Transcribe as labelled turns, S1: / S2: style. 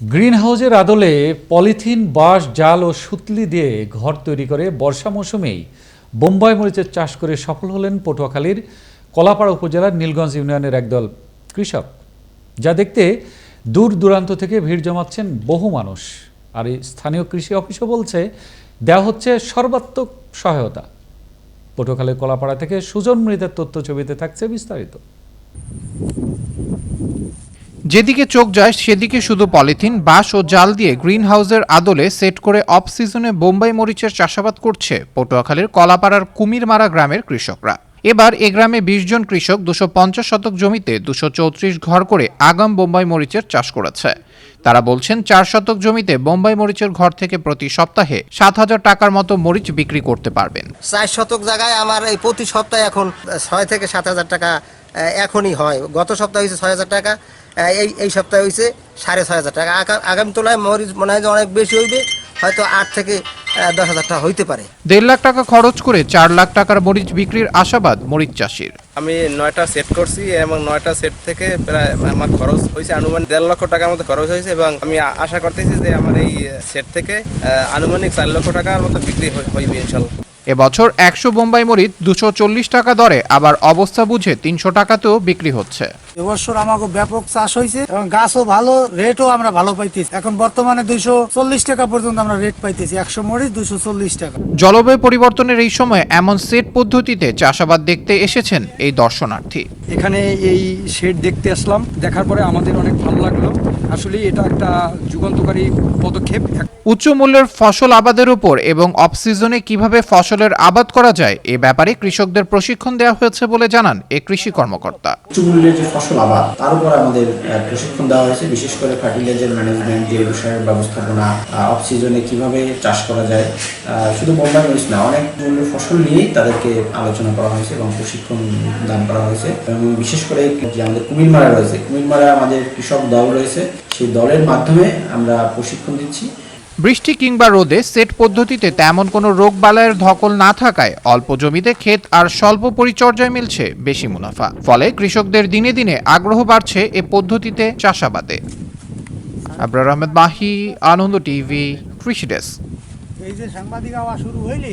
S1: Green হাউসের আদলে polythene, বাঁশ, জাল ও সুতলি দিয়ে ঘর তৈরি করে বর্ষা মৌসুমেই বোম্বাই মরিচের চাষ করে সফল হলেন পটুয়াখালীর কলাপাড়া উপজেলার নীলগঞ্জ ইউনিয়নের একদল কৃষক, যা দেখতে দূর দূরান্ত থেকে ভিড় জমাচ্ছেন বহু মানুষ। আর এই স্থানীয় কৃষি অফিসও বলছে দেওয়া হচ্ছে সর্বাত্মক সহায়তা। পটুয়াখালীর কলাপাড়া থেকে সুজন মৃতের তথ্য ছবিতে থাকছে বিস্তারিত।
S2: যেদিকে চোখ যায়, সেদিকে শুধু পলিথিন, বাঁশ ও জাল দিয়ে গ্রিন হাউসের আদলে সেট করে অফ সিজনে বোম্বাই মরিচের চাষাবাদ করছে পটুয়াখালীর কলাপাড়ার কুমিরমারা গ্রামের কৃষকরা। এবার এ গ্রামে বিশ জন কৃষক দুশো পঞ্চাশ শতক জমিতে দুশো চৌত্রিশ ঘর করে আগাম বোম্বাই মরিচের চাষ করেছে। তারা বলছেন, চার শতক জমিতে বোম্বাই মরিচের ঘর থেকে প্রতি সপ্তাহে সাত হাজার টাকার মতো মরিচ বিক্রি করতে পারবেন।
S3: চার শতক জায়গায় আমার এই প্রতি সপ্তাহে এখন ছয় থেকে সাত হাজার টাকা এখনই হয়। গত সপ্তাহে হয়েছে ছয় হাজার টাকা এই এই সপ্তাহে হয়েছে সাড়ে ছয় হাজার টাকা। আগা- আগামী তোলায় মরিচ মনে হয় যে অনেক বেশি হইবে হয়তো আট থেকে দশ হাজার টাকা হইতে পারে।
S2: দেড় লাখ টাকা খরচ করে চার লাখ টাকার মরিচ বিক্রির আশাবাদ মরিচ চাষির।
S4: আমি নয়টা সেট করছি এবং নয়টা সেট থেকে প্রায় আমার খরচ হয়েছে আনুমানিক দেড় লক্ষ টাকার মতো খরচ হয়েছে এবং আমি আশা করতেছি যে আমার এই সেট থেকে আনুমানিক চার লক্ষ টাকার মতো বিক্রি হই- হইবে ইনশাল্লাহ।
S2: এবছর একশো বোম্বাই মরিচ দুশো চল্লিশ টাকা দরে আবার অবস্থা বুঝে তিনশো টাকাতেও বিক্রি হচ্ছে।
S5: এবছর আমাকে ব্যাপক চাষ হয়েছে এবং গাছও ভালো রেটও আমরা ভালো পাইতেছি। এখন বর্তমানে দুইশো চল্লিশ টাকা পর্যন্ত আমরা রেট পাইতেছি একশো মরিচ দুশো চল্লিশ টাকা।
S2: জলবায়ু পরিবর্তনের এই সময় এমন সেট পদ্ধতিতে চাষাবাদ দেখতে এসেছেন এই দর্শনার্থী।
S6: এখানে এই শেড দেখতে আসলাম দেখার পরে আমাদের অনেক ভালো লাগল। আসলে এটা একটা যুগান্তকারী পদক্ষেপ।
S2: উচ্চ মূল্যের ফসল আবাদের উপর এবং অফ সিজনে কীভাবে ফসলের আবাদ করা যায়, এ ব্যাপারে কৃষকদের প্রশিক্ষণ দেওয়া হয়েছে বলে জানান এ কৃষি কর্মকর্তা।
S7: যে ফসল আবাদ, তার উপর আমাদের প্রশিক্ষণ দেওয়া হয়েছে। বিশেষ করে ফার্টিলাইজার ম্যানেজমেন্ট জৈব সারের ব্যবস্থাপনা অফ কীভাবে চাষ করা যায় শুধু বোম্বাই মরিচ না, অনেক মূল্যের ফসল নিয়েই তাদেরকে আলোচনা করা হয়েছে এবং প্রশিক্ষণ দান করা হয়েছে। এবং বিশেষ করে যে আমাদের কুমিরমারা রয়েছে, কুমিরমারা আমাদের কৃষক দল রয়েছে। সেই দলের মাধ্যমে আমরা প্রশিক্ষণ দিচ্ছি।
S2: বৃষ্টি কিংবা রোদে সেট পদ্ধতিতে তেমন কোনো রোগ বালায়ের ধকল না থাকায় অল্প জমিতে ক্ষেত আর স্বল্প পরিচর্যায় মিলছে বেশি মুনাফা। ফলে কৃষকদের দিনে দিনে আগ্রহ বাড়ছে এ পদ্ধতিতে চাষাবাদে। আবরার আহমেদ মাহি, আনন্দ টিভি, কৃষি ডেস্ক।
S5: এই যে সাংবাদিক আওয়া শুরু হইলে